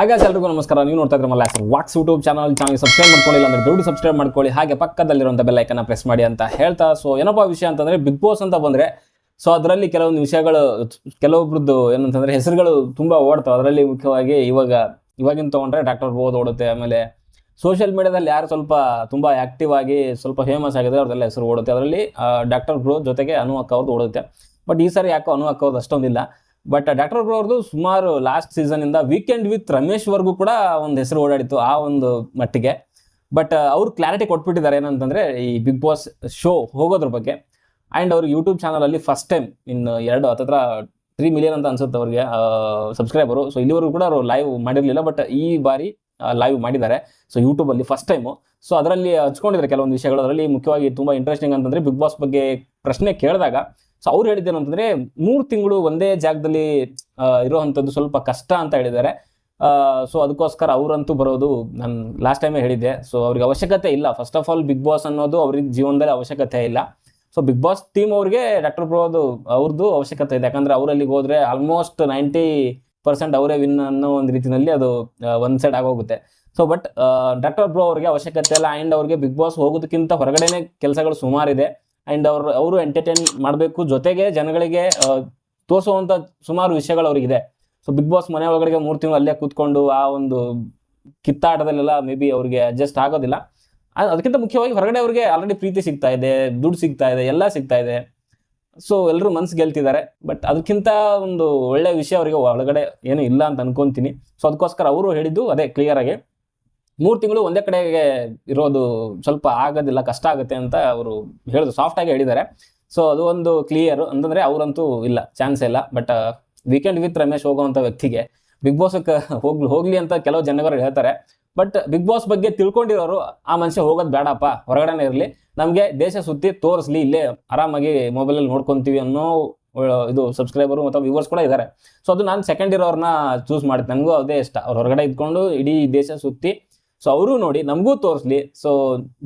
ಹಾಗಾಗಿ ಎಲ್ರಿಗೂ ನಮಸ್ಕಾರ. ನೀವು ನೋಡ್ತಾ ಇದ್ರೆ ಮಲ್ಲ ವಾಟ್ಸ್ ಯೂಟ್ಯೂಬ್ ಚಾನಲ್ ಚಾನಲ್ ಸಬ್ಸ್ಕ್ರೈಬ್ ಮಾಡ್ಕೊಂಡಿಲ್ಲ ಅಂದ್ರೆ ದೊಡ್ಡ ಸಬ್ಸ್ಕ್ರೈಬ್ ಮಾಡ್ಕೊಳ್ಳಿ. ಹಾಗೆ ಪಕ್ಕದಲ್ಲಿರುವಂಥ ಬೆಲ್ ಐಕನ್ನ ಪ್ರೆಸ್ ಮಾಡಿ ಅಂತ ಹೇಳ್ತಾ. ಸೊ ಏನಪ್ಪ ವಿಷಯ ಅಂತಂದ್ರೆ ಬಿಗ್ ಬಾಸ್ ಅಂತ ಬಂದ್ರೆ ಸೊ ಅದರಲ್ಲಿ ಕೆಲವೊಂದು ವಿಷಯಗಳು, ಕೆಲವೊಬ್ರದ್ದು ಏನಂತಂದ್ರೆ ಹೆಸರುಗಳು ತುಂಬಾ ಓಡ್ತಾವೆ. ಅದರಲ್ಲಿ ಮುಖ್ಯವಾಗಿ ಇವಾಗ, ಇವಾಗಿನ ತಗೊಂಡ್ರೆ ಡಾಕ್ಟರ್ ಬೋದ್ ಓಡುತ್ತೆ. ಆಮೇಲೆ ಸೋಷಿಯಲ್ ಮೀಡಿಯಾದಲ್ಲಿ ಯಾರು ಸ್ವಲ್ಪ ತುಂಬ ಆಕ್ಟಿವ್ ಆಗಿ ಸ್ವಲ್ಪ ಫೇಮಸ್ ಆಗಿದೆ ಅವ್ರದ್ದೆಲ್ಲ ಹೆಸರು ಓಡುತ್ತೆ. ಅದರಲ್ಲಿ ಡಾಕ್ಟರ್ ಬ್ರೋ ಜೊತೆಗೆ ಅನು ಅಕ್ಕ ಅವ್ರದ್ದು ಓಡುತ್ತೆ. ಬಟ್ ಈ ಸಾರಿ ಯಾಕೋ ಅನು ಅಕ್ಕ ಅವ್ರದ್ದು ಅಷ್ಟೊಂದಿಲ್ಲ. ಬಟ್ ಡಾಕ್ಟರ್ ಬ್ರೋ ಅವ್ರದ್ದು ಸುಮಾರು ಲಾಸ್ಟ್ ಸೀಸನಿಂದ ವೀಕೆಂಡ್ ವಿತ್ ರಮೇಶ್ ವರ್ಗೂ ಕೂಡ ಒಂದು ಹೆಸರು ಓಡಾಡಿತ್ತು ಆ ಒಂದು ಮಟ್ಟಿಗೆ. ಬಟ್ ಅವ್ರು ಕ್ಲಾರಿಟಿ ಕೊಟ್ಬಿಟ್ಟಿದ್ದಾರೆ ಏನಂತಂದ್ರೆ ಈ ಬಿಗ್ ಬಾಸ್ ಶೋ ಹೋಗೋದ್ರ ಬಗ್ಗೆ. ಆ್ಯಂಡ್ ಅವ್ರಿಗೆ ಯೂಟ್ಯೂಬ್ ಚಾನಲಲ್ಲಿ ಫಸ್ಟ್ ಟೈಮ್ ಇನ್ನು ಎರಡು ಹತ್ತತ್ರ ತ್ರೀ ಮಿಲಿಯನ್ ಅಂತ ಅನ್ಸುತ್ತೆ ಅವ್ರಿಗೆ ಸಬ್ಸ್ಕ್ರೈಬರು ಸೊ ಇಲ್ಲಿವರೆಗೂ ಕೂಡ ಅವರು ಲೈವ್ ಮಾಡಿರಲಿಲ್ಲ ಬಟ್ ಈ ಬಾರಿ ಲೈವ್ ಮಾಡಿದ್ದಾರೆ. ಸೊ ಯೂಟ್ಯೂಬಲ್ಲಿ ಫಸ್ಟ್ ಟೈಮು ಸೊ ಅದರಲ್ಲಿ ಹಚ್ಕೊಂಡಿದ್ದಾರೆ ಕೆಲವೊಂದು ವಿಷಯಗಳು. ಅದರಲ್ಲಿ ಮುಖ್ಯವಾಗಿ ತುಂಬ ಇಂಟ್ರೆಸ್ಟಿಂಗ್ ಅಂತಂದರೆ ಬಿಗ್ ಬಾಸ್ ಬಗ್ಗೆ ಪ್ರಶ್ನೆ ಕೇಳಿದಾಗ ಸೊ ಅವ್ರು ಹೇಳಿದ್ದೇನು ಅಂತಂದರೆ, ಮೂರು ತಿಂಗಳು ಒಂದೇ ಜಾಗದಲ್ಲಿ ಇರುವಂಥದ್ದು ಸ್ವಲ್ಪ ಕಷ್ಟ ಅಂತ ಹೇಳಿದ್ದಾರೆ. ಸೊ ಅದಕ್ಕೋಸ್ಕರ ಅವರಂತೂ ಬರೋದು ನಾನು ಲಾಸ್ಟ್ ಟೈಮೇ ಹೇಳಿದ್ದೆ. ಸೊ ಅವ್ರಿಗೆ ಅವಶ್ಯಕತೆ ಇಲ್ಲ. First of all big boss ಅನ್ನೋದು ಅವ್ರಿಗೆ ಜೀವನದಲ್ಲಿ ಅವಶ್ಯಕತೆ ಇಲ್ಲ. ಸೊ ಬಿಗ್ ಬಾಸ್ ಟೀಮ್ ಅವ್ರಿಗೆ ಡಾಕ್ಟರ್ ಬ್ರೋದು ಅವ್ರದ್ದು ಅವಶ್ಯಕತೆ ಇದೆ. ಯಾಕಂದ್ರೆ ಅವರಲ್ಲಿಗೆ ಹೋದ್ರೆ ಆಲ್ಮೋಸ್ಟ್ ನೈಂಟಿ ಪರ್ಸೆಂಟ್ ಅವರೇ ವಿನ್ ಅನ್ನೋ ಒಂದು ರೀತಿಯಲ್ಲಿ ಅದು ಒನ್ ಸೈಡ್ ಆಗೋಗುತ್ತೆ. ಸೊ ಬಟ್ ಡಾಕ್ಟರ್ ಬ್ರೋ ಅವ್ರಿಗೆ ಅವಶ್ಯಕತೆ ಇಲ್ಲ. ಆ್ಯಂಡ್ ಅವ್ರಿಗೆ ಬಿಗ್ ಬಾಸ್ ಹೋಗೋದಕ್ಕಿಂತ ಹೊರಗಡೆನೆ ಕೆಲಸಗಳು ಸುಮಾರಿದೆ. ಆ್ಯಂಡ್ ಅವ್ರು, ಅವರು ಎಂಟರ್ಟೈನ್ ಮಾಡಬೇಕು. ಜೊತೆಗೆ ಜನಗಳಿಗೆ ತೋರಿಸುವಂಥ ಸುಮಾರು ವಿಷಯಗಳು ಅವ್ರಿಗಿದೆ. ಸೊ ಬಿಗ್ ಬಾಸ್ ಮನೆ ಒಳಗಡೆ ಮೂರು ತಿಂಗಳು ಅಲ್ಲೇ ಕೂತ್ಕೊಂಡು ಆ ಒಂದು ಕಿತ್ತಾಟದಲ್ಲೆಲ್ಲ ಮೇ ಬಿ ಅವ್ರಿಗೆ ಅಡ್ಜಸ್ಟ್ ಆಗೋದಿಲ್ಲ. ಅದಕ್ಕಿಂತ ಮುಖ್ಯವಾಗಿ ಹೊರಗಡೆ ಅವ್ರಿಗೆ ಆಲ್ರೆಡಿ ಪ್ರೀತಿ ಸಿಗ್ತಾ ಇದೆ, ದುಡ್ಡು ಸಿಗ್ತಾ ಇದೆ, ಎಲ್ಲ ಸಿಗ್ತಾ ಇದೆ. ಸೊ ಎಲ್ಲರೂ ಮನ್ಸು ಗೆಲ್ತಿದ್ದಾರೆ. ಬಟ್ ಅದಕ್ಕಿಂತ ಒಂದು ಒಳ್ಳೆ ವಿಷಯ ಅವರಿಗೆ ಒಳಗಡೆ ಏನೂ ಇಲ್ಲ ಅಂತ ಅನ್ಕೊಂತೀನಿ. ಸೊ ಅದಕ್ಕೋಸ್ಕರ ಅವರು ಹೇಳಿದ್ದು ಅದೇ ಕ್ಲಿಯರ್ ಆಗಿ. ಮೂರು ತಿಂಗಳು ಒಂದೇ ಕಡೆಗೆ ಇರೋದು ಸ್ವಲ್ಪ ಆಗೋದಿಲ್ಲ, ಕಷ್ಟ ಆಗುತ್ತೆ ಅಂತ ಅವರು ಹೇಳಿದ್ರು ಸಾಫ್ಟಾಗಿ ಹೇಳಿದ್ದಾರೆ. ಸೊ ಅದು ಒಂದು ಕ್ಲಿಯರ್ ಅಂತಂದ್ರೆ ಅವರಂತೂ ಇಲ್ಲ ಚಾನ್ಸ್ ಇಲ್ಲ. ಬಟ್ ವೀಕೆಂಡ್ ವಿತ್ ರಮೇಶ್ ಹೋಗುವಂಥ ವ್ಯಕ್ತಿಗೆ ಬಿಗ್ ಬಾಸ್ ಹೋಗ್ಲಿ ಹೋಗ್ಲಿ ಅಂತ ಕೆಲವು ಜನಗಳು ಹೇಳ್ತಾರೆ. ಬಟ್ ಬಿಗ್ ಬಾಸ್ ಬಗ್ಗೆ ತಿಳ್ಕೊಂಡಿರೋರು, ಆ ಮನುಷ್ಯ ಹೋಗೋದು ಬೇಡಪ್ಪ ಹೊರಗಡೆನೇ ಇರಲಿ. ನಮಗೆ ದೇಶ ಸುತ್ತಿ ತೋರಿಸ್ಲಿ, ಇಲ್ಲೇ ಆರಾಮಾಗಿ ಮೊಬೈಲಲ್ಲಿ ನೋಡ್ಕೊತೀವಿ ಅನ್ನೋ ಇದು ಸಬ್ಸ್ಕ್ರೈಬರು ಮತ್ತು ವ್ಯೂವರ್ಸ್ ಕೂಡ ಇದ್ದಾರೆ. ಸೊ ಅದು ನಾನು ಸೆಕೆಂಡ್ ಇರೋರನ್ನ ಚೂಸ್ ಮಾಡ್ತೀನಿ ನನಗೂ ಅದೇ ಇಷ್ಟ. ಅವ್ರು ಹೊರಗಡೆ ಇದ್ಕೊಂಡು ಇಡೀ ದೇಶ ಸುತ್ತಿ ಸೊ ಅವರು ನೋಡಿ ನಮಗೂ ತೋರಿಸ್ಲಿ. ಸೊ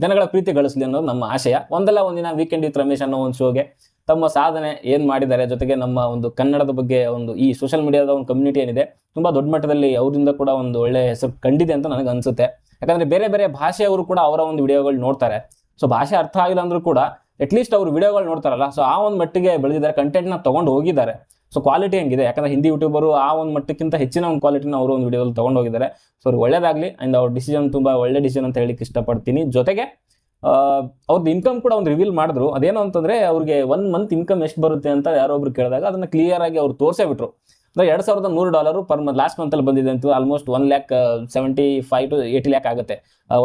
ಜನಗಳ ಪ್ರೀತಿ ಗಳಿಸ್ಲಿ ಅನ್ನೋದು ನಮ್ಮ ಆಶಯ. ಒಂದಲ್ಲ ಒಂದಿನ ವೀಕೆಂಡ್ ವಿತ್ ರಮೇಶ್ ಅನ್ನೋ ಒಂದು ಶೋಗೆ ತಮ್ಮ ಸಾಧನೆ ಏನು ಮಾಡಿದ್ದಾರೆ ಜೊತೆಗೆ ನಮ್ಮ ಒಂದು ಕನ್ನಡದ ಬಗ್ಗೆ ಒಂದು ಈ ಸೋಷಿಯಲ್ ಮೀಡಿಯಾದ ಒಂದು ಕಮ್ಯುನಿಟಿ ಏನಿದೆ, ತುಂಬ ದೊಡ್ಡ ಮಟ್ಟದಲ್ಲಿ ಅವರಿಂದ ಕೂಡ ಒಂದು ಒಳ್ಳೆ ಹೆಸರು ಕಂಡಿದೆ ಅಂತ ನನಗೆ ಅನ್ಸುತ್ತೆ. ಯಾಕಂದ್ರೆ ಬೇರೆ ಬೇರೆ ಭಾಷೆಯವರು ಕೂಡ ಅವರ ಒಂದು ವಿಡಿಯೋಗಳು ನೋಡ್ತಾರೆ. ಸೊ ಭಾಷೆ ಅರ್ಥ ಆಗಿಲ್ಲ ಅಂದ್ರೂ ಕೂಡ ಅಟ್ಲೀಸ್ಟ್ ಅವರು ವಿಡಿಯೋಗಳು ನೋಡ್ತಾರಲ್ಲ. ಸೊ ಆ ಒಂದು ಮಟ್ಟಿಗೆ ಬೆಳೆದಿದ್ದಾರೆ ಕಂಟೆಂಟ್ನ ತಗೊಂಡು ಹೋಗಿದ್ದಾರೆ. ಸೊ ಕ್ವಾಲಿಟಿ ಹೆಂಗಿದೆ? ಯಾಕಂದ್ರೆ ಹಿಂದಿ ಯೂಟ್ಯೂಬರು ಆ ಒಂದು ಮಟ್ಟಕ್ಕಿಂತ ಹೆಚ್ಚಿನ ಒಂದು ಕ್ವಾಲಿಟಿನ ಅವರು ಒಂದು ವಿಡಿಯೋದಲ್ಲಿ ತಗೊಂಡು ಹೋಗಿದ್ದಾರೆ ಸೊ ಅವ್ರಿಗೆ ಒಳ್ಳೇದಾಗಲಿ ಆ್ಯಂಡ್ ಅವ್ರ ಡಿಸಿಷನ್ ತುಂಬ ಒಳ್ಳೆ ಡಿಸಿಷನ್ ಅಂತ ಹೇಳಿಕ್ಕೆ ಇಷ್ಟಪಡ್ತೀನಿ. ಜೊತೆಗೆ ಅವ್ರದ್ದು ಇನ್ಕಮ್ ಕೂಡ ಒಂದು ರಿವೀಲ್ ಮಾಡಿದ್ರು. ಅದೇನು ಅಂತಂದರೆ ಅವ್ರಿಗೆ ಒನ್ ಮಂತ್ ಇನ್ಕಮ್ ಎಷ್ಟು ಬರುತ್ತೆ ಅಂತ ಯಾರೊಬ್ರು ಕೇಳಿದಾಗ ಅದನ್ನು ಕ್ಲಿಯರ್ ಆಗಿ ಅವ್ರು ತೋರಿಸೇ ಬಿಟ್ರು. ಅಂದರೆ ಎರಡು ಸಾವಿರದ ನೂರು ಡಾಲರು ಪರ್ ಮಂತ್ ಲಾಸ್ಟ್ ಮಂತಲ್ಲಿ ಬಂದಿದೆ ಅಂತ almost one lakh seventy five to eighty lakh ಆಗುತ್ತೆ.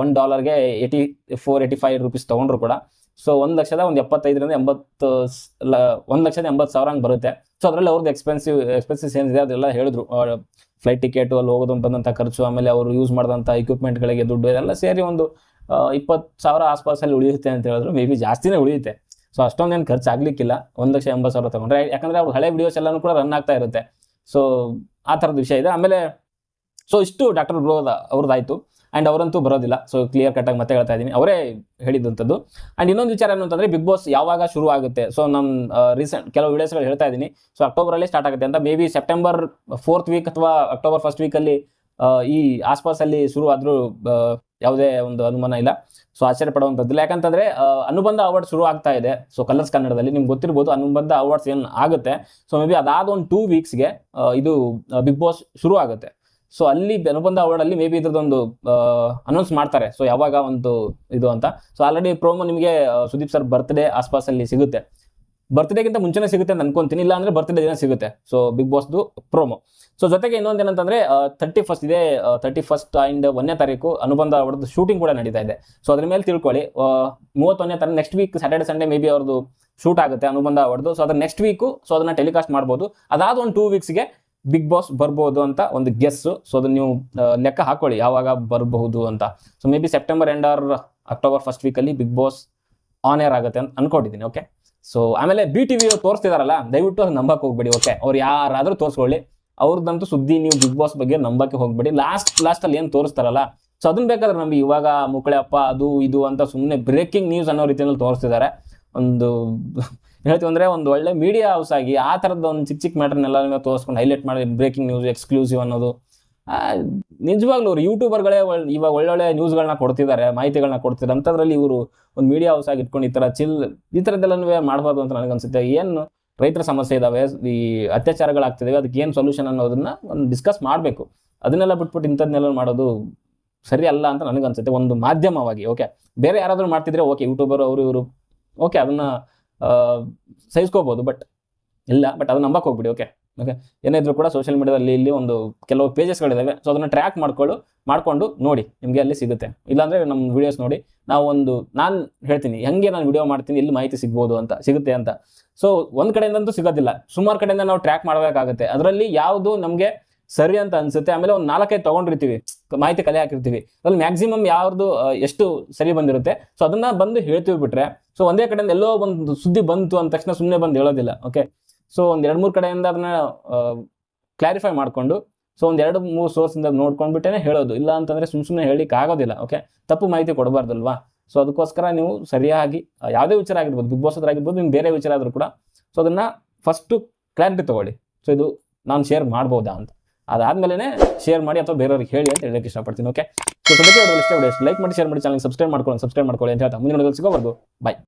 ಒನ್ ಡಾಲರ್ಗೆ eighty four eighty five rupees ತೊಗೊಂಡ್ರು ಕೂಡ. ಸೊ ಒಂದು ಲಕ್ಷದ ಒಂದು ಎಪ್ಪತ್ತೈದರಿಂದ ಎಂಬತ್ತು ಲ- ಒಂದು ಲಕ್ಷದ ಎಂಬತ್ತು ಸಾವಿರ ಹಂಗೆ ಬರುತ್ತೆ. ಸೊ ಅದರಲ್ಲಿ ಅವ್ರದ್ದು ಎಕ್ಸ್ಪೆನ್ಸಿವ್ ಎಕ್ಸ್ಪೆನ್ಸಿವ್ಸ್ ಏನಿದೆ ಅದೆಲ್ಲ ಹೇಳಿದ್ರು. ಫ್ಲೈಟ್ ಟಿಕೆಟು ಅಲ್ಲಿ ಹೋಗೋದು ಬಂದಂಥ ಖರ್ಚು, ಆಮೇಲೆ ಅವರು ಯೂಸ್ ಮಾಡಿದಂಥ ಇಕ್ವಿಪ್ಮೆಂಟ್ಗಳಿಗೆ ದುಡ್ಡು, ಇದೆಲ್ಲ ಸೇರಿ ಒಂದು ಇಪ್ಪತ್ತು ಸಾವಿರ ಆಸ್ಪಾಸಲ್ಲಿ ಉಳಿಯುತ್ತೆ ಅಂತ ಹೇಳಿದ್ರು. ಮೇ ಬಿ ಜಾಸ್ತಿನೇ ಉಳಿಯುತ್ತೆ. ಸೊ ಅಷ್ಟೊಂದೇನು ಖರ್ಚು ಆಗ್ಲಿಕ್ಕಿಲ್ಲ ಒಂದು ಲಕ್ಷ ಎಂಬತ್ತು ಸಾವಿರ ತಗೊಂಡ್ರೆ, ಯಾಕಂದ್ರೆ ಅವ್ರು ಹಳೆ ವಿಡಿಯೋಸ್ ಎಲ್ಲನೂ ಕೂಡ ರನ್ ಆಗ್ತಾ ಇರುತ್ತೆ. ಸೊ ಆ ಥರದ ವಿಷಯ ಇದೆ. ಆಮೇಲೆ ಸೊ ಇಷ್ಟು ಡಾಕ್ಟರ್ ಬ್ರೋದ ಅವ್ರದ್ದಾಯ್ತು ಆ್ಯಂಡ್ ಅವರಂತೂ ಬರೋದಿಲ್ಲ. ಸೊ ಕ್ಲಿಯರ್ ಕಟ್ಟಾಗಿ ಮತ್ತೆ ಹೇಳ್ತಾ ಇದ್ದೀನಿ. ಅವರೇ ಹೇಳಿದಂಥದ್ದು. ಆ್ಯಂಡ್ ಇನ್ನೊಂದು ವಿಚಾರ ಏನು ಅಂತಂದರೆ ಬಿಗ್ ಬಾಸ್ ಯಾವಾಗ ಶುರು ಆಗುತ್ತೆ? ಸೊ ನಮ್ಮ ರೀಸೆಂಟ್ ಕೆಲವು ವಿಡಿಯೋಸ್ಗಳು ಹೇಳ್ತಾ ಇದ್ದೀನಿ. ಸೊ ಅಕ್ಟೋಬರಲ್ಲಿ ಸ್ಟಾರ್ಟ್ ಆಗುತ್ತೆ ಅಂತ. Maybe September fourth week ಅಥವಾ ಅಕ್ಟೋಬರ್ ಫಸ್ಟ್ ವೀಕಲ್ಲಿ ಈ ಆಸ್ಪಾಸಲ್ಲಿ ಶುರು ಆದರೂ ಯಾವುದೇ ಒಂದು ಅನುಮಾನ ಇಲ್ಲ. ಸೊ ಆಶ್ಚರ್ಯ ಪಡುವಂಥದ್ದಿಲ್ಲ. ಯಾಕಂತಂದರೆ ಅನುಬಂಧ ಅವಾರ್ಡ್ ಶುರು ಆಗ್ತಾ ಇದೆ. ಸೊ ಕಲರ್ಸ್ ಕನ್ನಡದಲ್ಲಿ ನಿಮ್ಗೆ ಗೊತ್ತಿರ್ಬೋದು, ಅನುಬಂಧ ಅವಾರ್ಡ್ಸ್ ಏನು ಆಗುತ್ತೆ. ಸೊ ಮೇ ಬಿ ಅದಾದ ಒಂದು ಟೂ ವೀಕ್ಸ್ಗೆ ಇದು ಬಿಗ್ ಬಾಸ್ ಶುರು ಆಗುತ್ತೆ. ಸೊ ಅಲ್ಲಿ ಅನುಬಂಧ ಅವಾರ್ಡ್ ಅಲ್ಲಿ ಮೇ ಬಿ ಇದ್ರದ್ದೊಂದು ಅನೌನ್ಸ್ ಮಾಡ್ತಾರೆ. ಸೊ ಯಾವಾಗ ಒಂದು ಇದು ಅಂತ. ಸೊ ಆಲ್ರೆಡಿ ಪ್ರೋಮೋ ನಿಮಗೆ ಸುದೀಪ್ ಸರ್ ಬರ್ತ್ಡೇ ಆಸ್ಪಾಸಲ್ಲಿ ಸಿಗುತ್ತೆ. ಬರ್ತ್ಡೇಗಿಂತ ಮುಂಚೆನೇ ಸಿಗುತ್ತೆ ಅಂತ ಅನ್ಕೊಂತೀನಿ. ಇಲ್ಲ ಅಂದ್ರೆ ಬರ್ತ್ಡೇ ದಿನ ಸಿಗುತ್ತೆ. ಸೊ ಬಿಗ್ ಬಾಸ್ದು ಪ್ರೋಮೋ ಸೊ ಜೊತೆಗೆ ಇನ್ನೊಂದು ಏನಂತಂದ್ರೆ ತರ್ಟಿ ಫಸ್ಟ್ ಇದೆ ತರ್ಟಿ ಫಸ್ಟ್ ಆ್ಯಂಡ್ ಒಂದನೇ ತಾರೀಕು ಅನುಬಂಧ ಅವ್ರದ್ದು ಶೂಟಿಂಗ್ ಕೂಡ ನಡೀತಾ ಇದೆ. ಸೊ ಅದ್ರ ಮೇಲೆ ತಿಳ್ಕೊಳ್ಳಿ. ಮೂವತ್ತೊಂದನೇ ತಾರೀಕು next week Saturday Sunday maybe ಅವ್ರದ್ದು ಶೂಟ್ ಆಗುತ್ತೆ ಅನುಬಂಧ ಅವ್ರದ್ದು. ಸೊ ಅದ್ರ ನೆಕ್ಸ್ಟ್ ವೀಕು ಸೊ ಅದನ್ನ ಟೆಲಿಕಾಸ್ಟ್ ಮಾಡ್ಬೋದು. ಅದಾದ ಒಂದು ಟೂ ವೀಕ್ಸ್ಗೆ ಬಿಗ್ ಬಾಸ್ ಬರ್ಬೋದು ಅಂತ ಒಂದು ಗೆಸ್ ಸೊ ಅದನ್ನ ನೀವು ಲೆಕ್ಕ ಹಾಕೊಳ್ಳಿ. ಯಾವಾಗ ಬರಬಹುದು ಅಂತ. So maybe September end or October first ವೀಕಲ್ಲಿ ಬಿಗ್ ಬಾಸ್ ಆನ್ ಏರ್ ಆಗುತ್ತೆ ಅಂತ ಅನ್ಕೊಂಡಿದ್ದೀನಿ ಓಕೆ ಸೊ ಆಮೇಲೆ ಬಿ ಟಿ ವಿ ತೋರಿಸ್ತಿದಾರಲ್ಲ, ದಯವಿಟ್ಟು ಅದು ನಂಬಕ್ಕೆ ಹೋಗ್ಬೇಡಿ ಓಕೆ ಅವ್ರು ಯಾರಾದರೂ ತೋರಿಸ್ಕೊಳ್ಳಿ. ಅವ್ರದ್ದಂತೂ ಸುದ್ದಿ ನೀವು ಬಿಗ್ ಬಾಸ್ ಬಗ್ಗೆ ನಂಬಕ್ಕೆ ಹೋಗ್ಬೇಡಿ. ಲಾಸ್ಟ್ ಲಾಸ್ಟಲ್ಲಿ ಏನು ತೋರಿಸ್ತಾರಲ್ಲ ಸೊ ಅದನ್ನ ಬೇಕಾದ್ರೆ ನಮ್ಗೆ ಇವಾಗ ಮುಕ್ಕಳೆ ಅಪ್ಪ ಅದು ಇದು ಅಂತ ಸುಮ್ಮನೆ ಬ್ರೇಕಿಂಗ್ ನ್ಯೂಸ್ ಅನ್ನೋ ರೀತಿಯಲ್ಲಿ ತೋರಿಸ್ತಿದ್ದಾರೆ ಒಂದು ಹೇಳ್ತೀವಿ ಅಂದ್ರೆ ಒಂದು ಒಳ್ಳೆ ಮೀಡಿಯಾ ಹೌಸ್ ಆಗಿ ಆ ಥರದ ಒಂದು ಚಿಕ್ಕ ಚಿಕ್ಕ ಮ್ಯಾಟರ್ನೆಲ್ಲ ತೋರಿಸ್ಕೊಂಡು ಹೈಲೈಟ್ ಮಾಡಿ ಬ್ರೇಕಿಂಗ್ ನ್ಯೂಸ್ ಎಕ್ಸ್ಕ್ಲೂಸಿವ್ ಅನ್ನೋದು. ನಿಜವಾಗ್ಲೂ ಅವರು ಯೂಟ್ಯೂಬರ್ಗಳೇ ಇವಾಗ ಒಳ್ಳೊಳ್ಳೆ ನ್ಯೂಸ್ಗಳನ್ನ ಕೊಡ್ತಿದ್ದಾರೆ ಮಾಹಿತಿಗಳನ್ನ ಕೊಡ್ತಿದ್ದಾರೆ, ಅಂಥದ್ರಲ್ಲಿ ಇವರು ಒಂದು ಮೀಡಿಯಾ ಹೌಸ್ ಆಗಿ ಇಟ್ಕೊಂಡು ಈ ಥರ ಚಿಲ್ ಈ ಥರದ್ದೆಲ್ಲನೂ ಮಾಡಬಾರ್ದು ಅಂತ ನನಗನ್ಸುತ್ತೆ. ಏನು ರೈತರ ಸಮಸ್ಯೆ ಇದಾವೆ, ಈ ಅತ್ಯಾಚಾರಗಳಾಗ್ತಿದ್ದಾವೆ ಅದಕ್ಕೆ ಏನು ಸೊಲ್ಯೂಷನ್ ಅನ್ನೋದನ್ನ ಒಂದು ಡಿಸ್ಕಸ್ ಮಾಡಬೇಕು. ಅದನ್ನೆಲ್ಲ ಬಿಟ್ಬಿಟ್ಟು ಇಂಥದ್ನೆಲ್ಲ ಮಾಡೋದು ಸರಿ ಅಲ್ಲ ಅಂತ ನನಗನ್ಸುತ್ತೆ, ಒಂದು ಮಾಧ್ಯಮವಾಗಿ ಓಕೆ ಬೇರೆ ಯಾರಾದರೂ ಮಾಡ್ತಿದ್ರೆ ಓಕೆ ಯೂಟ್ಯೂಬರ್ ಅವರು ಇವರು ಓಕೆ ಅದನ್ನ ಸಹಿಸ್ಕೋಬೋದು ಬಟ್ ಇಲ್ಲ ಬಟ್ ಅದನ್ನ ನಂಬಕ್ಕೆ ಹೋಗ್ಬಿಡಿ ಓಕೆ ಓಕೆ ಏನಿದ್ರು ಕೂಡ ಸೋಷಿಯಲ್ ಮೀಡಿಯಾದಲ್ಲಿ ಇಲ್ಲಿ ಒಂದು ಕೆಲವು ಪೇಜಸ್ಗಳಿದ್ದಾವೆ ಸೊ ಅದನ್ನು ಟ್ರ್ಯಾಕ್ ಮಾಡ್ಕೊಳ್ಳು, ಮಾಡಿಕೊಂಡು ನೋಡಿ, ನಿಮಗೆ ಅಲ್ಲಿ ಸಿಗುತ್ತೆ. ಇಲ್ಲಾಂದರೆ ನಮ್ಮ ವೀಡಿಯೋಸ್ ನೋಡಿ, ನಾವು ಒಂದು, ನಾನು ಹೇಳ್ತೀನಿ, ಹೆಂಗೆ ನಾನು ವಿಡಿಯೋ ಮಾಡ್ತೀನಿ, ಇಲ್ಲಿ ಮಾಹಿತಿ ಸಿಗ್ಬೋದು ಅಂತ, ಸಿಗುತ್ತೆ ಅಂತ. ಸೊ ಒಂದು ಕಡೆಯಿಂದಂತೂ ಸಿಗೋದಿಲ್ಲ. ಸುಮಾರು ಕಡೆಯಿಂದ ನಾವು ಟ್ರ್ಯಾಕ್ ಮಾಡಬೇಕಾಗುತ್ತೆ. ಅದರಲ್ಲಿ ಯಾವುದು ನಮಗೆ ಸರಿ ಅಂತ ಅನ್ಸುತ್ತೆ. ಆಮೇಲೆ ಒಂದು ನಾಲ್ಕೈದು ತಗೊಂಡಿರ್ತೀವಿ. ಮಾಹಿತಿ ಕಲೆ ಹಾಕಿರ್ತೀವಿ. ಅದ್ರಲ್ಲಿ ಮ್ಯಾಕ್ಸಿಮಮ್ ಯಾವ್ದು ಎಷ್ಟು ಸರಿ ಬಂದಿರುತ್ತೆ. ಸೊ ಅದನ್ನ ಬಂದು ಹೇಳ್ತೀವಿ ಬಿಟ್ರೆ ಸೊ ಒಂದೇ ಕಡೆಯಿಂದ ಎಲ್ಲೋ ಒಂದು ಸುದ್ದಿ ಬಂತು ಅಂದ ತಕ್ಷಣ ಸುಮ್ಮನೆ ಬಂದು ಹೇಳೋದಿಲ್ಲ. ಓಕೆ ಸೊ ಒಂದು ಎರಡು ಮೂರು ಕಡೆಯಿಂದ ಅದನ್ನ ಕ್ಲಾರಿಫೈ ಮಾಡಿಕೊಂಡು ಸೊ ಒಂದು ಎರಡು ಮೂರು ಸೋರ್ಸಿಂದ ನೋಡ್ಕೊಂಡ್ಬಿಟ್ಟೇನೆ ಹೇಳೋದು. ಇಲ್ಲ ಅಂತಂದ್ರೆ ಸುಮ್ ಸುಮ್ಮನೆ ಹೇಳಿಕ್ಕೆ ಆಗೋದಿಲ್ಲ. ಓಕೆ ತಪ್ಪು ಮಾಹಿತಿ ಕೊಡಬಾರ್ದಲ್ವಾ? ಸೊ ಅದಕ್ಕೋಸ್ಕರ ನೀವು ಸರಿಯಾಗಿ ಯಾವುದೇ ವಿಚಾರ ಆಗಿರ್ಬೋದು ಬಿಗ್ ಬಾಸ್ ಹತ್ರ ಆಗಿರ್ಬೋದು, ನಿಮ್ಗೆ ಬೇರೆ ವಿಚಾರ ಆದರೂ ಕೂಡ ಸೊ ಅದನ್ನ ಫಸ್ಟು ಕ್ಲಾರಿಟಿ ತಗೊಳ್ಳಿ. ಸೊ ಇದು ನಾನು ಶೇರ್ ಮಾಡ್ಬೋದಾ ಅಂತ. ಅದಾದ್ಮೇಲೆ ಶೇರ್ ಮಾಡಿ ಅಥವಾ ಬೇರೆಯವ್ರಿಗೆ ಹೇಳಿ ಅಂತ ಹೇಳಕ್ಕೆ ಇಷ್ಟಪಡ್ತೀನಿ ಓಕೆ ಸೊ ಸದ್ಯಕ್ಕೆ ಲೈಕ್ ಮಾಡಿ ಶೇರ್ ಮಾಡಿ ಚಾನಲ್ ಸಬ್ಸ್ಕ್ರೈಬ್ ಮಾಡ್ಕೊಳ್ಳಿ ಸಬ್ಸ್ಕ್ರೈಬ್ ಮಾಡ್ಕೊಳ್ಳಿ ಅಂತ ಹೇಳ್ತಾ, ಮುಂದಿನ ಸಿಗೋವರೆಗೂ ಬಾಯ್